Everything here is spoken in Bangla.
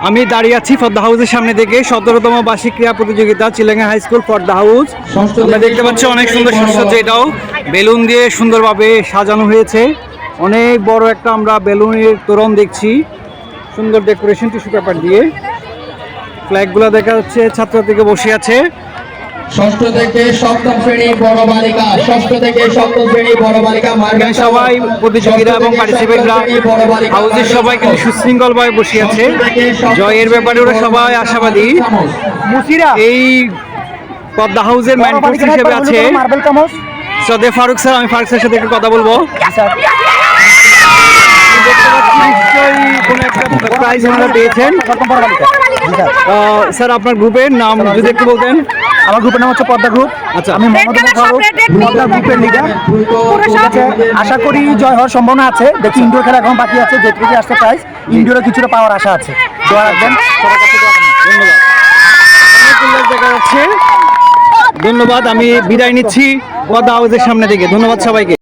আমি দাঁড়িয়ে আছি ফর দ্য হাউসের সামনে থেকে সতেরোতম বার্ষিক ক্রীড়া প্রতিযোগিতা Chilenga high school for the house আমরা দেখতে পাচ্ছি অনেক সুন্দর সাজসজ্জা এটাও। বেলুন দিয়ে সুন্দরভাবে সাজানো হয়েছে। অনেক বড় একটা আমরা বেলুনের তোরণ দেখছি। সুন্দর ডেকোরেশন টিস্যু পেপার দিয়ে। ফ্ল্যাগগুলো দেখা যাচ্ছে ছাত্রছাত্রীকে বসে আছে। ষষ্ঠ থেকে সপ্তম শ্রেণি বড় বালিকা ষষ্ঠ থেকে সপ্তম শ্রেণি বড় বালিকা এখানে সবাই প্রতিযোগীরা এবং পার্টিসিপেন্টরা হাউসের সবাই কিন্তু সুশৃঙ্খলভাবে বসে আছে। জয়ের ব্যাপারে ওরা সবাই আশাবাদী। মুসিরা। এই পদ্মা হাউসের ম্যান হিসেবে আছে। সদে ফারুক স্যার আমি ফারুক স্যারের সাথে একটু কথা বলব দেখতে পাচ্ছি নিশ্চয়ই কোনো একটা প্রাইজ ওনারা পেয়েছেন। স্যার আপনার গ্রুপের নাম যদি একটু বলতেন। আমার গ্রুপের নাম হচ্ছে পদ্মা গ্রুপ। আচ্ছা। আমি পদ্মা গ্রুপের লিডার আশা করি জয় হওয়ার সম্ভাবনা আছে। দেখি ইন্ডোর খেলা এখন বাকি আছে যে যেটুকু আসতে প্রাইস ইন্ডোরে কিছুটা পাওয়ার আশা আছে। দোয়া রাখবেন। ধন্যবাদ আমি বিদায় নিচ্ছি। পদ্মা হাউসের সামনে থেকে। ধন্যবাদ সবাইকে।